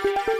Thank you.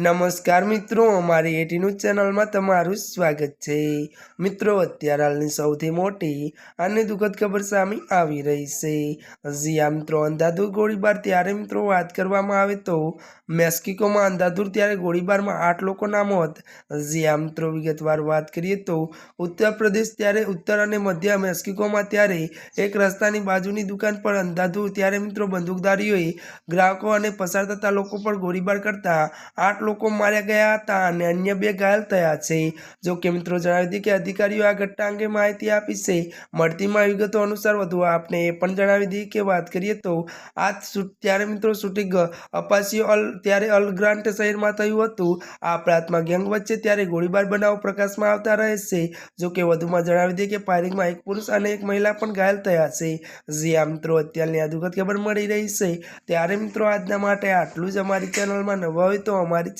નમસ્કાર મિત્રો, અમારી એટી ન્યૂઝ ચેનલમાં તમારું સ્વાગત છે. મિત્રો, અત્યારે હાલની સૌથી મોટી અને દુઃખદ ખબર સામે આવી રહી છે. હજી આ મિત્રો અંધાધૂર ગોળીબાર ત્યારે મિત્રો વાત કરવામાં આવે તો મેક્સિકોમાં અંધાધૂર ત્યારે ગોળીબારમાં આઠ લોકોના મોત. હજી આ મિત્રો, વિગતવાર વાત કરીએ તો ઉત્તર પ્રદેશ ત્યારે ઉત્તર અને મધ્ય મેક્સિકોમાં ત્યારે એક રસ્તાની બાજુની દુકાન પર અંધાધૂર ત્યારે મિત્રો બંદૂકધારીઓએ ગ્રાહકો અને પસાર થતા લોકો પર ગોળીબાર કરતા આઠ લોકો માર્યા ગયા હતા અને અન્ય બે ઘાયલ થયા છે. જો કે મિત્રો જણાવી દીધી કે અધિકારીઓ આ ઘટના અંગે માહિતી આપી છે. મળતી વિગતો અનુસાર વધુ આપને એ પણ જણાવી દીધી કે વાત કરીએ તો આ ત્યારે મિત્રો શૂટિંગ અપાસી અલ, ત્યારે અલ ગ્રાન્ટ શહેરમાં થયું હતું. આ પ્રાંતમાં ગેંગ વચ્ચે ત્યારે ગોળીબાર બનાવ પ્રકાશમાં આવતા રહે છે. જો કે વધુમાં જણાવી દઈએ કે ફાયરિંગમાં એક પુરુષ અને એક મહિલા પણ ઘાયલ થયા છે. જે આ મિત્રો અત્યારની આ દુઃખદ ખબર મળી રહી છે. ત્યારે મિત્રો આજના માટે આટલું જ અમારી ચેનલમાં નવા હોય તો અમારી